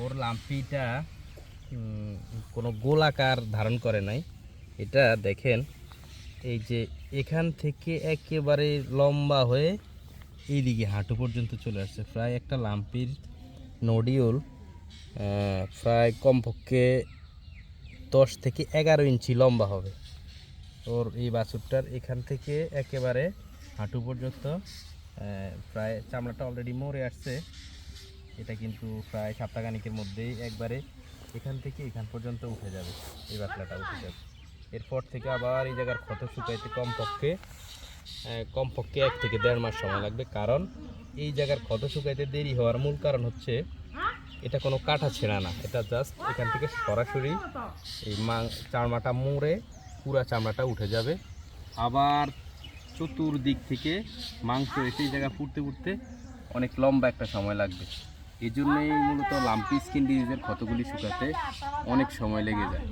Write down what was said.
ওর লাম্পিটা কোনো গোলাকার ধারণ করে নাই। এটা দেখেন, এই যে এখান থেকে একেবারে লম্বা হয়ে এইদিকে হাঁটু পর্যন্ত চলে আসছে। প্রায় একটা লাম্পির নডিউল প্রায় কমপক্ষে দশ থেকে এগারো ইঞ্চি লম্বা হবে। ওর এই বাছুরটার এখান থেকে একেবারে হাঁটু পর্যন্ত প্রায় চামড়াটা অলরেডি মরে আসছে। এটা কিন্তু প্রায় সপ্তাহখানিকের মধ্যেই একবারে এখান থেকে এখান পর্যন্ত উঠে যাবে। এই বাতলাটা উঠে যাবে। এরপর থেকে আবার এই জায়গার ক্ষত শুকাইতে কমপক্ষে কমপক্ষে এক থেকে দেড় মাস সময় লাগবে। কারণ এই জায়গার ক্ষত শুকাইতে দেরি হওয়ার মূল কারণ হচ্ছে এটা কোনো কাটা ছেঁড়া না। এটা জাস্ট এখান থেকে সরাসরি এই মা, চামড়াটা মুড়ে পুরা চামড়াটা উঠে যাবে। আবার চতুর্দিক থেকে মাংস এসে এই জায়গা ফুটতে ফুটতে অনেক লম্বা একটা সময় লাগবে। এই জন্যই মূলত লাম্পি স্কিন ডিজিজের ক্ষতগুলি শুকাতে অনেক সময় লেগে যায়।